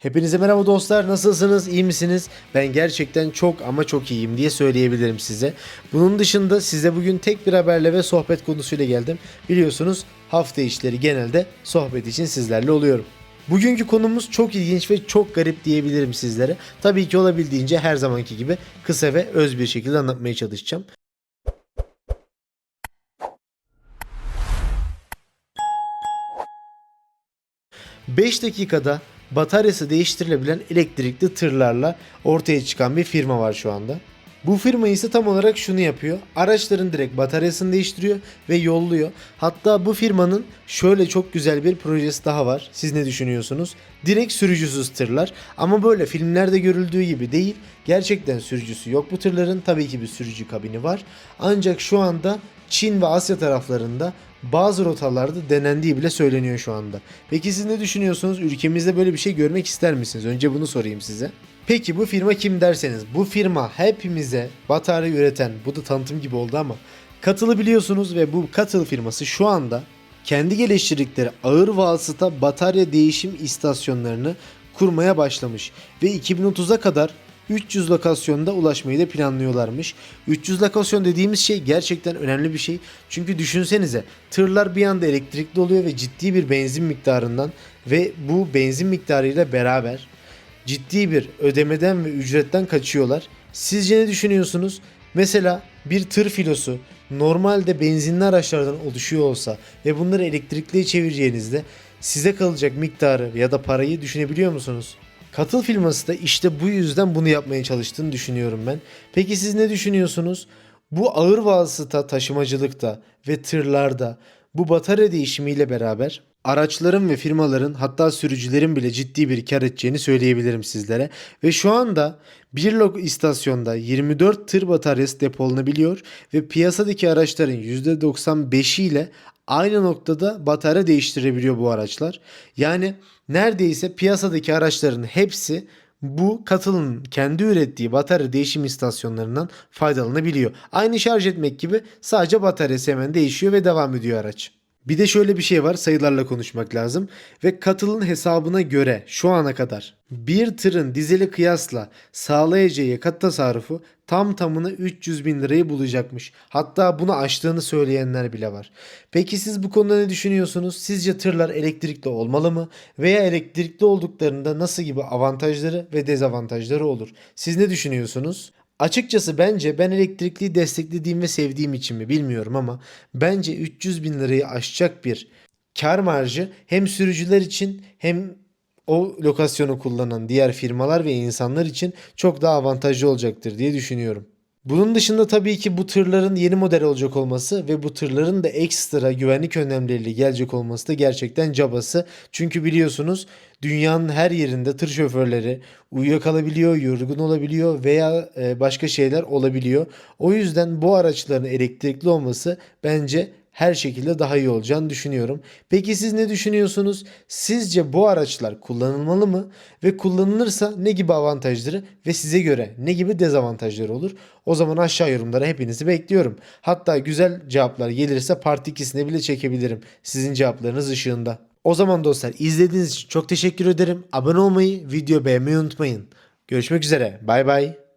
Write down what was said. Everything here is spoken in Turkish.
Hepinize merhaba dostlar. Nasılsınız? İyi misiniz? Ben gerçekten çok ama çok iyiyim diye söyleyebilirim size. Bunun dışında size bugün tek bir haberle ve sohbet konusuyla geldim. Biliyorsunuz hafta işleri genelde sohbet için sizlerle oluyorum. Bugünkü konumuz çok ilginç ve çok garip diyebilirim sizlere. Tabii ki olabildiğince her zamanki gibi kısa ve öz bir şekilde anlatmaya çalışacağım. ...5 dakikada bataryası değiştirilebilen elektrikli tırlarla ortaya çıkan bir firma var şu anda. Bu firma ise tam olarak şunu yapıyor. Araçların direkt bataryasını değiştiriyor ve yolluyor. Hatta bu firmanın şöyle çok güzel bir projesi daha var. Siz ne düşünüyorsunuz? Direkt sürücüsüz tırlar. Ama böyle filmlerde görüldüğü gibi değil. Gerçekten sürücüsü yok bu tırların. Tabii ki bir sürücü kabini var. Ancak şu anda Çin ve Asya taraflarında bazı rotalarda denendiği bile söyleniyor şu anda. Peki siz ne düşünüyorsunuz? Ülkemizde böyle bir şey görmek ister misiniz? Önce bunu sorayım size. Peki bu firma kim derseniz bu firma hepimize batarya üreten bu da tanıtım gibi oldu ama katılı biliyorsunuz ve bu katıl firması şu anda kendi geliştirdikleri ağır vasıta batarya değişim istasyonlarını kurmaya başlamış ve 2030'a kadar 300 lokasyonda ulaşmayı da planlıyorlarmış. 300 lokasyon dediğimiz şey gerçekten önemli bir şey. Çünkü düşünsenize tırlar bir anda elektrikli oluyor ve ciddi bir benzin miktarından ve bu benzin miktarıyla beraber ciddi bir ödemeden ve ücretten kaçıyorlar. Sizce ne düşünüyorsunuz? Mesela bir tır filosu normalde benzinli araçlardan oluşuyor olsa ve bunları elektrikliye çevireceğinizde size kalacak miktarı ya da parayı düşünebiliyor musunuz? Katıl firması da işte bu yüzden bunu yapmaya çalıştığını düşünüyorum ben. Peki siz ne düşünüyorsunuz? Bu ağır vasıta taşımacılıkta ve tırlarda bu batarya değişimiyle beraber araçların ve firmaların hatta sürücülerin bile ciddi bir kar edeceğini söyleyebilirim sizlere. Ve şu anda bir istasyonda 24 tır bataryası depolanabiliyor ve piyasadaki araçların %95'i ile aynı noktada batarya değiştirebiliyor bu araçlar. Yani neredeyse piyasadaki araçların hepsi bu katılın kendi ürettiği batarya değişim istasyonlarından faydalanabiliyor. Aynı şarj etmek gibi sadece bataryası hemen değişiyor ve devam ediyor araç. Bir de şöyle bir şey var sayılarla konuşmak lazım ve katılın hesabına göre şu ana kadar bir tırın dizeli kıyasla sağlayacağı yakıt tasarrufu tam tamına 300 bin lirayı bulacakmış. Hatta bunu aştığını söyleyenler bile var. Peki siz bu konuda ne düşünüyorsunuz? Sizce tırlar elektrikli olmalı mı? Veya elektrikli olduklarında nasıl gibi avantajları ve dezavantajları olur? Siz ne düşünüyorsunuz? Açıkçası bence ben elektrikliyi desteklediğim ve sevdiğim için mi bilmiyorum ama bence 300 bin lirayı aşacak bir kar marjı hem sürücüler için hem o lokasyonu kullanan diğer firmalar ve insanlar için çok daha avantajlı olacaktır diye düşünüyorum. Bunun dışında tabii ki bu tırların yeni model olacak olması ve bu tırların da ekstra güvenlik önlemleriyle gelecek olması da gerçekten cabası. Çünkü biliyorsunuz dünyanın her yerinde tır şoförleri uyuyakalabiliyor, yorgun olabiliyor veya e, başka şeyler olabiliyor. O yüzden bu araçların elektrikli olması bence her şekilde daha iyi olacağını düşünüyorum. Peki siz ne düşünüyorsunuz? Sizce bu araçlar kullanılmalı mı? Ve kullanılırsa ne gibi avantajları ve size göre ne gibi dezavantajları olur? O zaman aşağı yorumlara hepinizi bekliyorum. Hatta güzel cevaplar gelirse part 2'sine bile çekebilirim sizin cevaplarınız ışığında. O zaman dostlar izlediğiniz için çok teşekkür ederim. Abone olmayı, video beğenmeyi unutmayın. Görüşmek üzere. Bay bay.